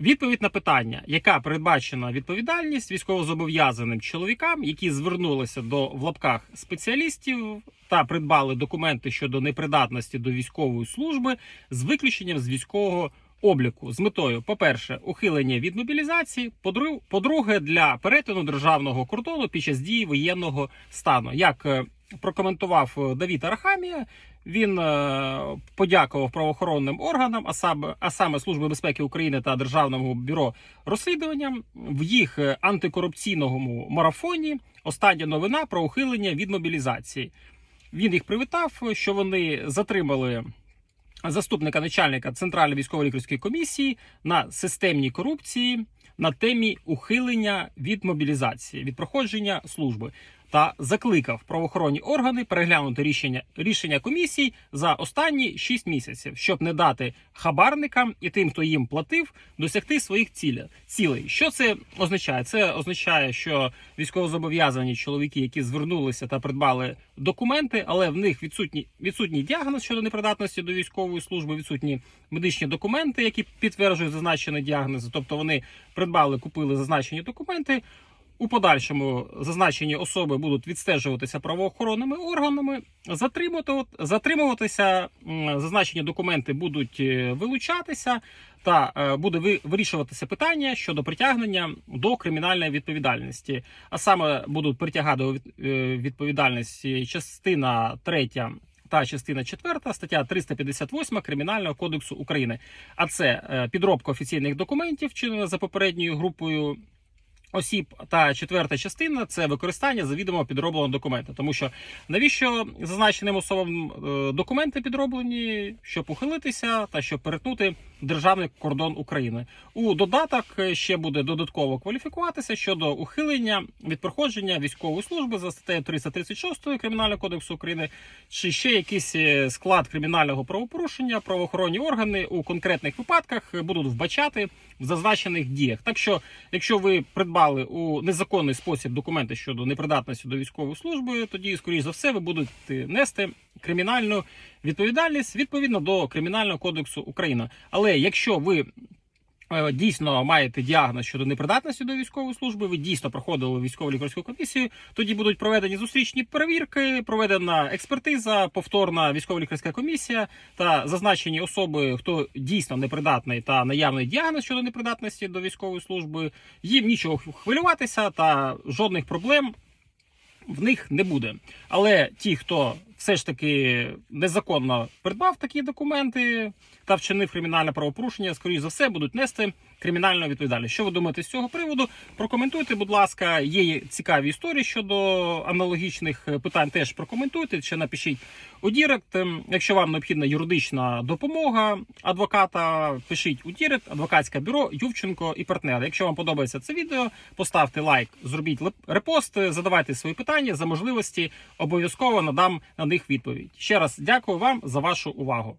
Відповідь на питання, яка передбачена відповідальність військовозобов'язаним чоловікам, які звернулися до в лапках спеціалістів та придбали документи щодо непридатності до військової служби з виключенням з військового обліку з метою, по-перше, ухилення від мобілізації, по-друге, для перетину державного кордону під час дії воєнного стану. Як е, прокоментував е, Давід Арахамія, він е, подякував правоохоронним органам, а саме, а саме Служби безпеки України та Державному бюро розслідуванням в їх е, антикорупційному марафоні. Остання новина про ухилення від мобілізації. Він їх привітав, що вони затримали заступника начальника Центральної військово-лікарської комісії на системній корупції на темі ухилення від мобілізації від проходження служби та закликав правоохоронні органи переглянути рішення рішення комісій за останні 6 місяців, щоб не дати хабарникам і тим, хто їм платив, досягти своїх цілей. Що це означає? Це означає, що військовозобов'язані чоловіки, які звернулися та придбали документи, але в них відсутні відсутній діагноз щодо непридатності до військової служби, відсутні медичні документи, які підтверджують зазначений діагноз. Тобто вони придбали, купили зазначені документи. У подальшому зазначені особи будуть відстежуватися правоохоронними органами, затримувати, затримуватися, зазначені документи будуть е, вилучатися, та е, буде ви- вирішуватися питання щодо притягнення до кримінальної відповідальності. А саме будуть притягати до е, відповідальності частина 3 та частина 4 стаття 358 Кримінального кодексу України. А це підробка офіційних документів, вчинена за попередньою групою осіб. Та четверта частина це використання завідомо підробленого документа. Тому що навіщо зазначеним особам е, документи підроблені, щоб ухилитися та щоб перетнути державний кордон України. У додаток е, ще буде додатково кваліфікуватися щодо ухилення від проходження військової служби за статтею 336 Кримінального кодексу України, чи ще якийсь е, склад кримінального правопорушення, правоохоронні органи у конкретних випадках е, будуть вбачати в зазначених діях. Так що, якщо ви придбали у незаконний спосіб документи щодо непридатності до військової служби, тоді, скоріш за все, ви будете нести кримінальну відповідальність відповідно до Кримінального кодексу України. Але якщо ви е, дійсно маєте діагноз щодо непридатності до військової служби, ви дійсно проходили військово лікарську комісію, тоді будуть проведені зустрічні перевірки, проведена експертиза, повторна військово-лікарська комісія та зазначені особи, хто дійсно непридатний та наявний діагноз щодо непридатності до військової служби, їм нічого хвилюватися та жодних проблем в них не буде. Але ті, хто все ж таки незаконно придбав такі документи та вчинив кримінальне правопорушення, скоріш за все, будуть нести кримінальну відповідальність. Що ви думаєте з цього приводу? Прокоментуйте, будь ласка, є цікаві історії щодо аналогічних питань. Теж прокоментуйте чи напишіть у Дірект. Ем, Якщо вам необхідна юридична допомога адвоката, пишіть у Дірект, адвокатське бюро Ювченко і партнери. Якщо вам подобається це відео, поставте лайк, зробіть репост, задавайте свої питання за можливості. Обов'язково надам на них відповідь. Ще раз дякую вам за вашу увагу.